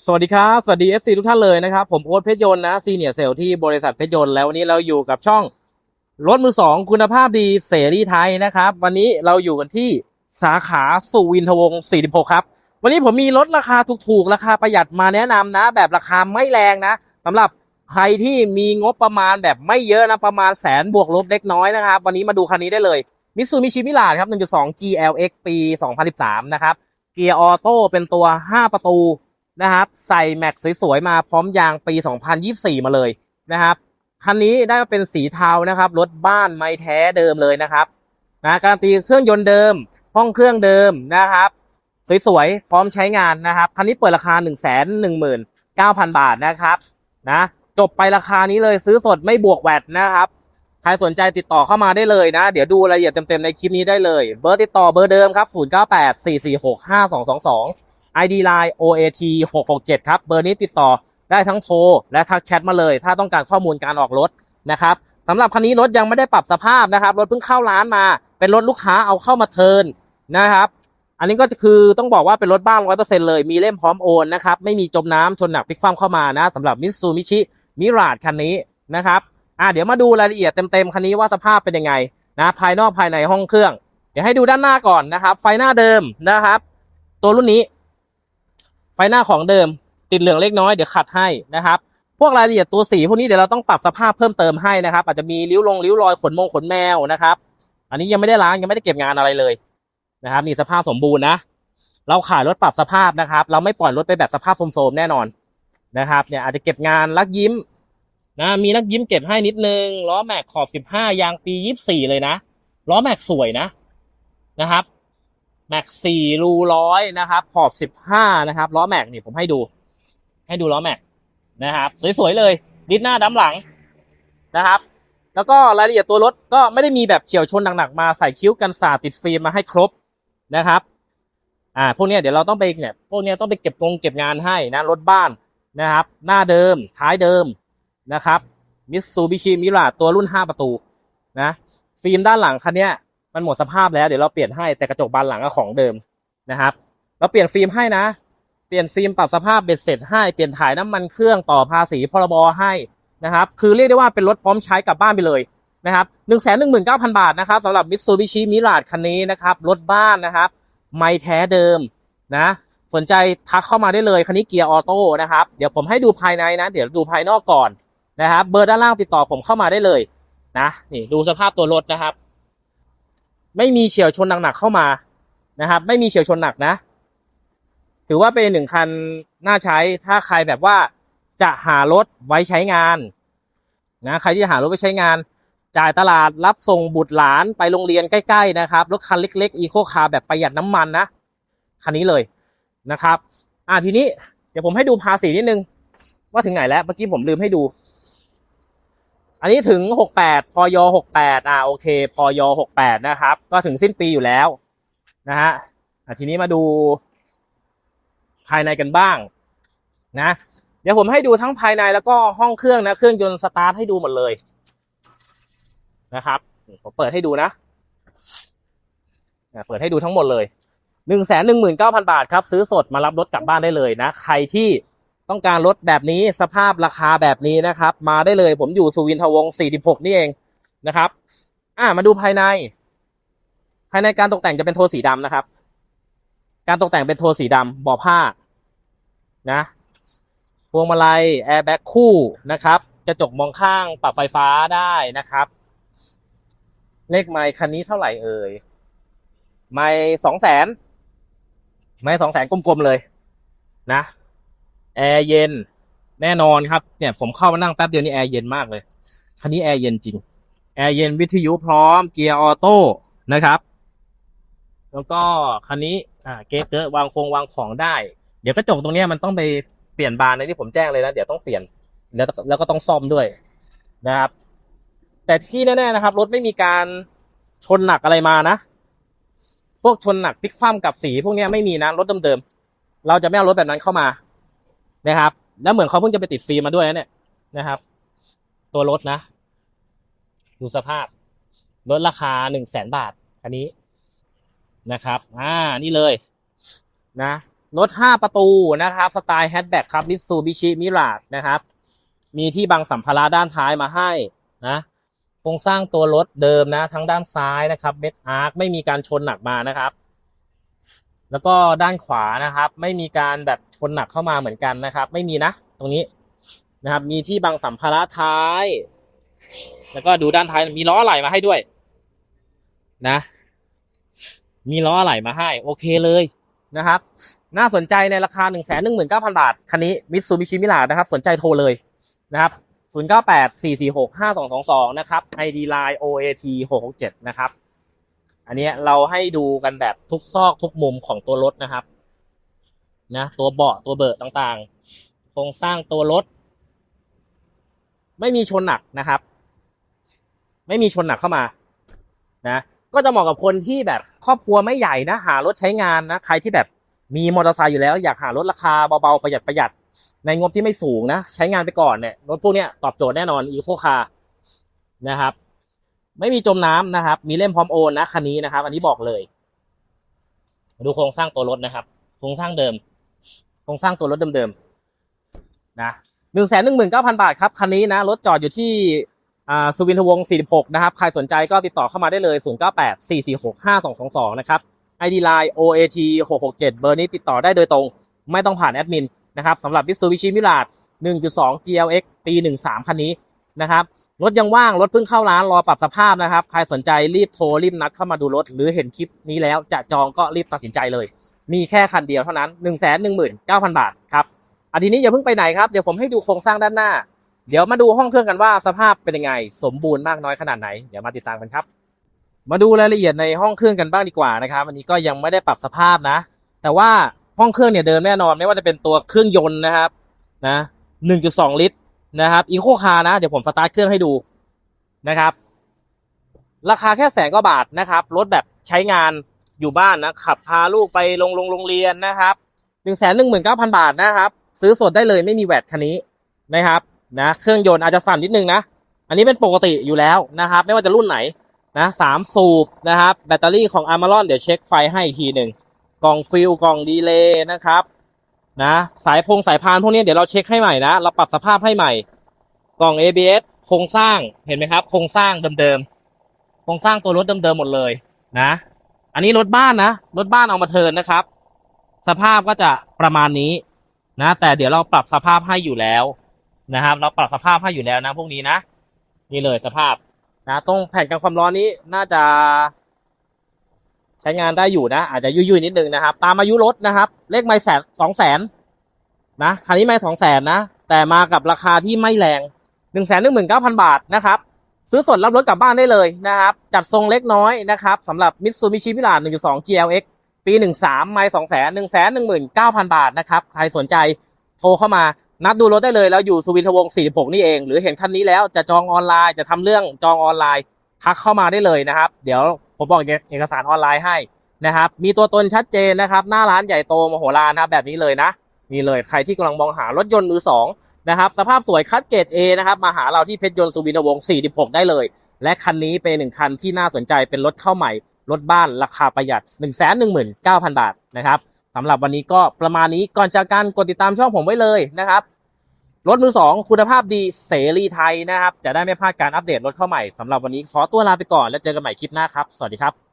สวัสดีครับ สวัสดี FC ทุกท่านเลยนะครับ ผมโอ๊ตเพชรยนต์นะซีเนียร์เซลที่บริษัทเพชรยนต์แล้ววันนี้เราอยู่กับช่องรถมือสองคุณภาพดีเสรีไทยนะครับ วันนี้เราอยู่กันที่สาขาสุวินทวงศ์ 46 ครับ วันนี้ผมมีรถราคาถูกๆ ราคาประหยัดมาแนะนำนะ แบบราคาไม่แรงนะสำหรับใครที่มีงบประมาณแบบไม่เยอะนะ ประมาณแสนบวกลบเล็กน้อยนะครับ วันนี้มาดูคันนี้ได้เลยมิ t ซูมิชิมิลาครับ 1.2 GLX ปี 2013 นะครับ เกียร์ออโต้เป็นตัว 5 ประตู นะครับ ใส่แม็กสวยๆมาพร้อมยางปี 2024 มาเลยนะครับคันนี้ได้มาเป็นสีเทานะครับรถบ้านไม่แท้เดิมเลยนะครับนะการันตีเครื่องยนต์เดิม ห้องเครื่องเดิมนะครับ สวยๆ พร้อมใช้งานนะครับ คันนี้เปิดราคา 1 1 9 0 0 0 บาทนะครับนะจบไปราคานี้เลยซื้อสดไม่บวกแวดนะครับ ใครสนใจติดต่อเข้ามาได้เลยนะ เดี๋ยวดูรายละเอียดเต็มๆ ในคลิปนี้ได้เลย เบอร์ติดต่อเบอร์เดิมครับ 0984465222 ID Line OAT 667ครับ เบอร์นี้ติดต่อได้ทั้งโทรและทักแชทมาเลย ถ้าต้องการข้อมูลการออกรถนะครับสำหรับคันนี้รถยังไม่ได้ปรับสภาพนะครับรถเพิ่งเข้าร้านมา เป็นรถลูกค้าเอาเข้ามาเทินนะครับ อันนี้ก็คือต้องบอกว่าเป็นรถบ้านร้อยเปอร์เซ็นต์เลย มีเล่มพร้อมโอนนะครับ ไม่มีจมน้ำชนหนักพลิกคว่ำเข้ามานะสำหรับมิ t ซูมิชิมิราดคันนี้นะครับอ่าเดี๋ยวมาดูรายละเอียดเต็มๆคันนี้ว่าสภาพเป็นยังไงนะภายนอกภายในห้องเครื่อง เดี๋ยวให้ดูด้านหน้าก่อนนะครับ ไฟหน้าเดิมนะครับ ตัวรุ่นนี้ ไฟหน้าของเดิม ติดเหลืองเล็กน้อยเดี๋ยวขัดให้นะครับ พวกรายละเอียดตัวสีพวกนี้เดี๋ยวเราต้องปรับสภาพเพิ่มเติมให้นะครับ อาจจะมีริ้วลงริ้วรอยขนมงขนแมวนะครับ อันนี้ยังไม่ได้ล้างยังไม่ได้เก็บงานอะไรเลยนะครับนี่สภาพสมบูรณ์นะเราขายรถปรับสภาพนะครับ เราไม่ปล่อยรถไปแบบสภาพโทรมๆแน่นอนนะครับเนี่ยอาจจะเก็บงานลักยิ้มนะมีนักยิ้มเก็บให้นิดนึงล้อแม็กขอบสิบห้ายางปียี่สี่เลยนะล้อแม็กสวยนะนะครับ แม็กสี่รูร้อยนะครับขอบสิบห้านะครับล้อแม็กนี่ผมให้ดู ให้ดูล้อแม็กนะครับ สวยๆเลยดิสหน้าดำหลังนะครับ แล้วก็รายละเอียดตัวรถก็ไม่ได้มีแบบเฉียวชนหนักๆมาใส่คิ้วกันสาติดฟิล์มมาให้ครบนะครับอ่าพวกนี้เดี๋ยวเราต้องไปเนี่ยพวกนี้ต้องไปเก็บงงเก็บงานให้นะรถบ้านนะครับ หน้าเดิมท้ายเดิมนะครับมิตซูบิชิมิราตัวรุ่น 5 ประตูนะฟิล์มด้านหลังคันเนี้ย มันหมดสภาพแล้วเดี๋ยวเราเปลี่ยนให้แต่กระจกบานหลังก็ของเดิมนะครับเราเปลี่ยนฟิล์มให้นะ เปลี่ยนฟิล์มปรับสภาพเบ็ดเสร็จให้เปลี่ยนถ่ายน้ำมันเครื่องต่อภาษีพรบให้นะครับคือเรียกได้ว่าเป็นรถพร้อมใช้กลับบ้านไปเลยนะครับหนึ่งแสนหนึ่งหมื่นเก้าพันบาทนะครับสำหรับมิตซูบิชิมิราดคันนี้นะครับรถบ้านนะครับ ไม่แท้เดิมนะสนใจทักเข้ามาได้เลยคันนี้เกียร์ออโต้นะครับ เดี๋ยวผมให้ดูภายในนะ เดี๋ยวดูภายนอกก่อนนะครับ เบอร์ด้านล่างติดต่อผมเข้ามาได้เลยนะนี่ดูสภาพตัวรถนะครับ ไม่มีเฉียวชนหนักๆเข้ามานะครับ ไม่มีเฉียวชนหนักนะ ถือว่าเป็นหนึ่งคันน่าใช้ถ้าใครแบบว่าจะหารถไว้ใช้งานนะใครที่หารถไว้ใช้งาน จ่ายตลาดรับส่งบุตรหลานไปโรงเรียนใกล้ๆนะครับรถคันเล็กๆอีโคคาร์แบบประหยัดน้ำมันนะคันนี้เลยนะครับ อ่าทีนี้เดี๋ยวผมให้ดูภาษีนิดนึง ว่าถึงไหนแล้วเมื่อกี้ผมลืมให้ดู อันนี้ถึง 68 พย 68 อ่าโอเค พย 68 นะครับ ก็ถึงสิ้นปีอยู่แล้วนะฮะอะทีนี้มาดูภายในกันบ้างนะ เดี๋ยวผมให้ดูทั้งภายในแล้วก็ห้องเครื่องนะ เครื่องยนต์สตาร์ทให้ดูหมดเลยนะครับ ผมเปิดให้ดูนะอะเปิดให้ดูทั้งหมดเลยหนึ่งแสนหนึ่งหมื่นเก้าพันบาทครับ ซื้อสดมารับรถกลับบ้านได้เลยนะ ใครที่ ต้องการรถแบบนี้สภาพราคาแบบนี้นะครับ มาได้เลยผมอยู่สุวินทวงศ์46 นี่เองนะครับ อ่ามาดูภายใน ภายในการตกแต่งจะเป็นโทนสีดำนะครับ การตกแต่งเป็นโทนสีดำเบาะผ้านะพวงมาลัยแอร์แบ็กคู่นะครับกระจกมองข้างปรับไฟฟ้าได้นะครับ เลขไมค์คันนี้เท่าไหร่เอ่ยไมค์สองแสนไมค์สองแสนกลมๆเลยนะ แอร์เย็น แน่นอนครับ เนี่ยผมเข้ามานั่งแป๊บเดียวนี่แอร์เย็นมากเลยคันนี้แอร์เย็นจริง แอร์เย็นวิทยุพร้อม เกียร์ออโต้นะครับ แล้วก็คันนี้อ่าเกเตอร์วางโครงวางของได้ เดี๋ยวกระจกตรงนี้มันต้องไปเปลี่ยนบานในที่ผมแจ้งเลยนะ เดี๋ยวต้องเปลี่ยนแล้วแล้วก็ต้องซ่อมด้วยนะครับ แต่ที่แน่ๆนะครับ รถไม่มีการชนหนักอะไรมานะ พวกชนหนักพลิกคว่ำกับสี พวกนี้ไม่มีนะรถเดิมๆเราจะไม่เอารถแบบนั้นเข้ามา นะครับ แล้วเหมือนเขาเพิ่งจะไปติดฟิล์มมาด้วยนะเนี่ยนะครับ ตัวรถนะ ดูสภาพลดราคาหนึ่งแสนบาท อันนี้นะครับ อ่า นี่เลยนะรถ5ประตูนะครับ สไตล์แฮชแบ็กครับมิตซูบิชิมิราดนะครับ มีที่บังสัมภาระด้านท้ายมาให้นะโครงสร้างตัวรถเดิมนะ ทั้งด้านซ้ายนะครับเม็ดอาร์คไม่มีการชนหนักมานะครับ แล้วก็ด้านขวานะครับ ไม่มีการแบบชนหนักเข้ามาเหมือนกันนะครับ ไม่มีนะ ตรงนี้นะครับ มีที่บังสัมภาระท้าย แล้วก็ดูด้านท้ายมีล้ออะไหล่มาให้ด้วย นะ มีล้ออะไหล่มาให้ โอเคเลยนะครับ น่าสนใจในราคา 1 1 9 0 0 0 บาท คันนี้มิตซูบิชิมิลานะครับ สนใจโทรเลยนะครับ 098 446 5222 นะครับ ID Line OAT 667 นะครับ อันนี้เราให้ดูกันแบบทุกซอกทุกมุมของตัวรถนะครับนะตัวเบาะตัวเบอร์ต่างๆ โครงสร้างตัวรถ ไม่มีชนหนักนะครับ ไม่มีชนหนักเข้ามานะก็จะเหมาะกับคนที่แบบครอบครัวไม่ใหญ่นะ หารถใช้งานนะ ใครที่แบบมีมอเตอร์ไซค์อยู่แล้วอยากหารถราคาเบาๆ ประหยัดประหยัดในงบที่ไม่สูงนะ ใช้งานไปก่อนเนี่ยรถพวกนี้ตอบโจทย์แน่นอนอีโคคาร์นะครับ ไม่มีจมน้ำนะครับ มีเล่มพร้อมโอนนะคันนี้นะครับ อันนี้บอกเลย ดูโครงสร้างตัวรถนะครับ โครงสร้างเดิม โครงสร้างตัวรถเดิมๆนะหนึ่งแสนหนึ่งหมื่นเก้าพันบาทครับคันนี้นะรถจอดอยู่ที่อ่าสุวินทวงศ์46 นะครับ ใครสนใจก็ติดต่อเข้ามาได้เลย 098 446 5222 นะครับ ID Line OAT 667 เบอร์นี้ติดต่อได้โดยตรง ไม่ต้องผ่านแอดมินนะครับสำหรับ Mitsubishi Mirage 1.2 GLX ปี 13 คันนี้ นะครับรถยังว่างรถเพิ่งเข้าร้านรอปรับสภาพนะครับ ใครสนใจรีบโทรรีบนัดเข้ามาดูรถ หรือเห็นคลิปนี้แล้วจะจองก็รีบตัดสินใจเลย มีแค่คันเดียวเท่านั้น 119,000 บาทครับอันนี้อย่าเพิ่งไปไหนครับ เดี๋ยวผมให้ดูโครงสร้างด้านหน้า เดี๋ยวมาดูห้องเครื่องกันว่าสภาพเป็นยังไง สมบูรณ์มากน้อยขนาดไหนเดี๋ยวมาติดตามกันครับ มาดูรายละเอียดในห้องเครื่องกันบ้างดีกว่านะครับอันนี้ก็ยังไม่ได้ปรับสภาพนะ แต่ว่าห้องเครื่องเนี่ยเดิมแน่นอนไม่ว่าจะเป็นตัวเครื่องยนต์นะครับนะ1.2 ลิตร นะครับอีโคคาร์นะเดี๋ยวผมสตาร์ทเครื่องให้ดูนะครับ ราคาแค่แสนกว่าบาทนะครับรถแบบใช้งานอยู่บ้านนะขับพาลูกไปโรงโรงงเรียนนะครับหนึ่งแสนหนึ่งหมื่นเก้าพันบาทนะครับ ซื้อสดได้เลยไม่มีแวดคันนี้นะครับนะเครื่องยนต์อาจจะสั่นนิดนึงนะ อันนี้เป็นปกติอยู่แล้วนะครับ ไม่ว่าจะรุ่นไหนนะสามสูบนะครับ แบตเตอรี่ของ a r m a r o n เดี๋ยวเช็คไฟให้อีกทีหนึ่งกล่องฟิลกล่องดีเลย์นะครับ นะ สายพงสายพานพวกนี้เดี๋ยวเราเช็คให้ใหม่นะ เราปรับสภาพให้ใหม่ กล่อง ABS โครงสร้างเห็นไหมครับ โครงสร้างเดิมๆ โครงสร้างตัวรถเดิมๆหมดเลยนะ อันนี้รถบ้านนะ รถบ้านเอามาเทินนะครับ สภาพก็จะประมาณนี้นะ แต่เดี๋ยวเราปรับสภาพให้อยู่แล้วนะครับ เราปรับสภาพให้อยู่แล้วนะ พวกนี้นะ นี่เลยสภาพนะ ตรงแผ่นกันความร้อนนี้น่าจะ ใช้งานได้อยู่นะ อาจจะยุ่ยๆนิดนึงนะครับ ตามอายุรถนะครับ เลขไม่แสนสองแสนนะคันนี้ไม่สองแสนนะ แต่มากับราคาที่ไม่แรงหนึ่งแสนหนึ่งหมื่นเก้าพันบาทนะครับ ซื้อสดรับรถกลับบ้านได้เลยนะครับ จัดทรงเล็กน้อยนะครับสำหรับ Mitsubishi m i r a 1.2 GLX ปี13ไม่2แสน1แสน19,000บาทนะครับ ใครสนใจโทรเข้ามานัดดูรถได้เลยแล้วอยู่สุวินทวงศ์46 นี่เอง หรือเห็นคันนี้แล้วจะจองออนไลน์จะทำเรื่องจองออนไลน์ทักเข้ามาได้เลยนะครับ เดี๋ยว ผมบอกเอกสารออนไลน์ให้นะครับ มีตัวตนชัดเจนนะครับ หน้าร้านใหญ่โตมโหฬารนะครับแบบนี้เลยนะนี่เลยใครที่กำลังมองหารถยนต์มือสองนะครับสภาพสวยคัดเกรด A นะครับมาหาเราที่เพชรยนต์สุวินทวงศ์46 ได้เลย และคันนี้เป็นหนึ่งคันที่น่าสนใจเป็นรถเข้าใหม่ รถบ้านราคาประหยัด 1 1 9 0 0 0 บาทนะครับสำหรับวันนี้ก็ประมาณนี้ก่อนจากการกดติดตามช่องผมไว้เลยนะครับ รถมือสองคุณภาพดีเสรีไทยนะครับ จะได้ไม่พลาดการอัปเดตรถเข้าใหม่สำหรับวันนี้ขอตัวลาไปก่อนแล้วเจอกันใหม่คลิปหน้าครับ สวัสดีครับ